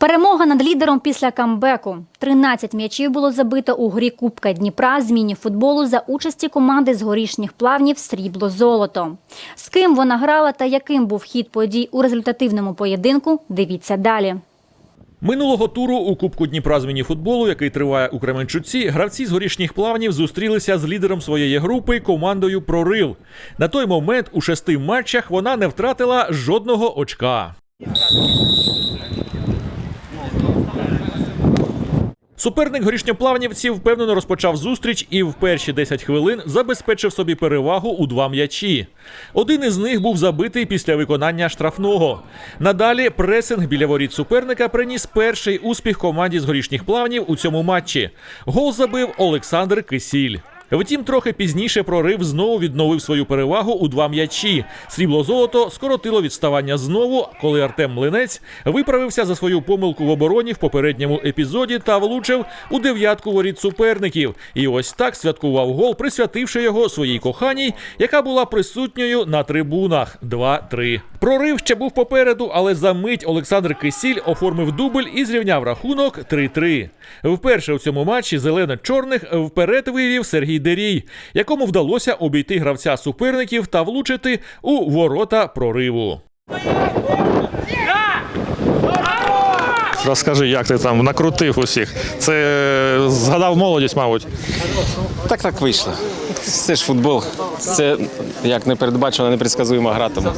Перемога над лідером після камбеку. 13 м'ячів було забито у грі Кубка Дніпра з міні-футболу за участі команди з горішніх плавнів Срібло-Золото. З ким вона грала та яким був хід подій у результативному поєдинку, дивіться далі. Минулого туру у Кубку Дніпра з мініфутболу, який триває у Кременчуці, гравці з горішніх плавнів зустрілися з лідером своєї групи командою Прорив. На той момент у шести матчах вона не втратила жодного очка. Суперник горішньоплавнівців впевнено розпочав зустріч і в перші 10 хвилин забезпечив собі перевагу у два м'ячі. Один із них був забитий після виконання штрафного. Надалі пресинг біля воріт суперника приніс перший успіх команді з горішніх плавнів у цьому матчі. Гол забив Олександр Кисіль. Втім, трохи пізніше прорив знову відновив свою перевагу у два м'ячі. Срібло золото скоротило відставання знову, коли Артем Млинець виправився за свою помилку в обороні в попередньому епізоді та влучив у дев'ятку воріт суперників. І ось так святкував гол, присвятивши його своїй коханій, яка була присутньою на трибунах. 2-3. Прорив ще був попереду, але за мить Олександр Кисіль оформив дубль і зрівняв рахунок 3-3. Вперше у цьому матчі зелено-чорних вперед вивів Сергій Дерій, якому вдалося обійти гравця суперників та влучити у ворота прориву. Розкажи, як ти там накрутив усіх. Це е, згадав молодість, мабуть. Так так вийшло. Це ж футбол. Це як непередбачена, непредсказуєма гра. Тому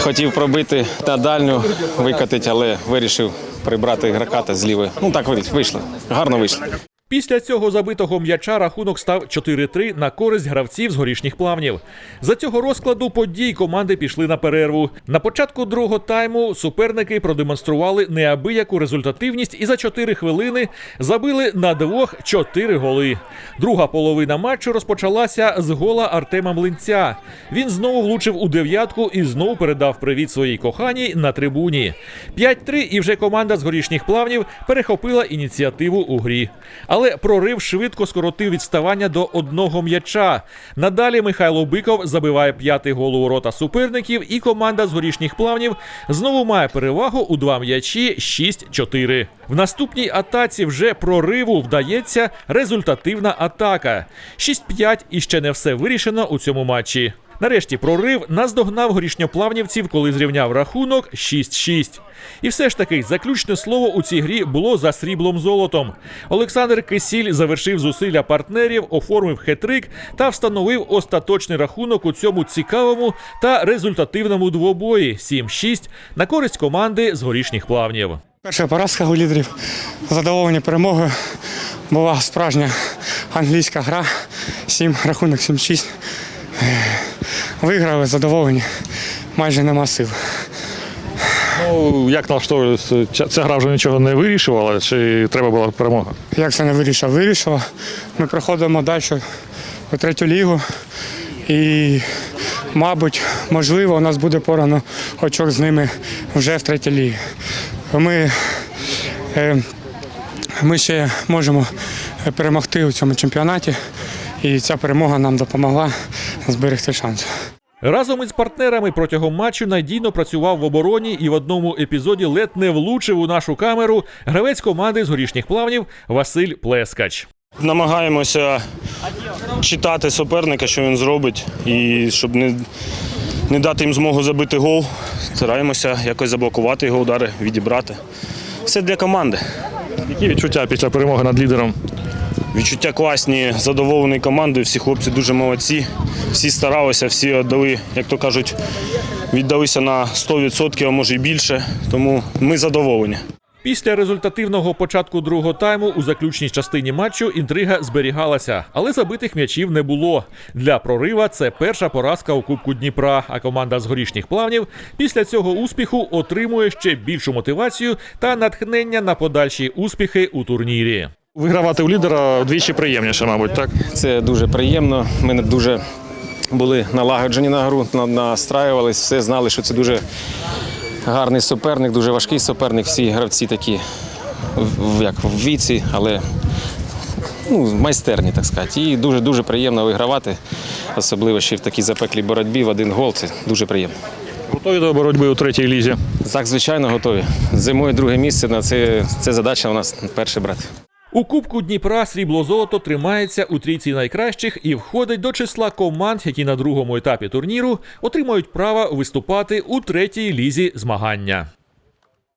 хотів пробити та дальню викатити, але вирішив прибрати ігрока та зліви. Ну так вийшло. Гарно вийшло. Після цього забитого м'яча рахунок став 4-3 на користь гравців з горішніх плавнів. За цього розкладу подій команди пішли на перерву. На початку другого тайму суперники продемонстрували неабияку результативність і за 4 хвилини забили на двох 4 голи. Друга половина матчу розпочалася з гола Артема Млинця. Він знову влучив у дев'ятку і знову передав привіт своїй коханій на трибуні. 5-3 і вже команда з горішніх плавнів перехопила ініціативу у грі. Але прорив швидко скоротив відставання до одного м'яча. Надалі Михайло Биков забиває п'ятий гол у ворота суперників, і команда з горішніх плавнів знову має перевагу у два м'ячі 6-4. В наступній атаці вже прориву вдається результативна атака. 6-5 і ще не все вирішено у цьому матчі. Нарешті прорив наздогнав горішньоплавнівців, коли зрівняв рахунок 6-6. І все ж таки заключне слово у цій грі було за сріблом золотом. Олександр Кисіль завершив зусилля партнерів, оформив хетрик та встановив остаточний рахунок у цьому цікавому та результативному двобої 7-6 на користь команди з горішніх плавнів. Перша поразка у лідерів. Задоволені перемогою. Була справжня англійська гра. 7, рахунок 7-6. Виграли, задоволені. Майже нема сил. Ну, як налаштовувалися? Ця- гра вже нічого не вирішувала, чи треба була перемога? Як це не вирішив? Вирішило. Ми проходимо далі у третю лігу. І, мабуть, можливо, у нас буде порано очок з ними вже в третій лігі. Ми, е, ми ще можемо перемогти у цьому чемпіонаті, і ця перемога нам допомогла зберегти шанс. Разом із партнерами протягом матчу надійно працював в обороні і в одному епізоді ледь не влучив у нашу камеру гравець команди з горішніх плавнів Василь Плескач. Намагаємося читати суперника, що він зробить, і щоб не, не дати їм змогу забити гол, стараємося якось заблокувати його удари, відібрати. Все для команди. Які відчуття після перемоги над лідером? Відчуття класні, задоволені командою, всі хлопці дуже молодці, всі старалися, всі віддали, як то кажуть, віддалися на 100%, а може і більше. Тому ми задоволені. Після результативного початку другого тайму у заключній частині матчу інтрига зберігалася, але забитих м'ячів не було. Для прорива це перша поразка у Кубку Дніпра. А команда з горішніх плавнів після цього успіху отримує ще більшу мотивацію та натхнення на подальші успіхи у турнірі. Вигравати у лідера вдвічі приємніше, мабуть, так? Це дуже приємно. Ми дуже були налагоджені на гру, на- настраювались, все знали, що це дуже гарний суперник, дуже важкий суперник. Всі гравці такі як в віці, але ну, майстерні, так сказати. І дуже дуже приємно вигравати, особливо ще в такій запеклій боротьбі в один гол. Це дуже приємно. Готові до боротьби у третій лізі. Так, звичайно, готові. Зимою друге місце це, це задача у нас перше брати. У Кубку Дніпра срібло-золото тримається у трійці найкращих і входить до числа команд, які на другому етапі турніру отримають право виступати у третій лізі змагання.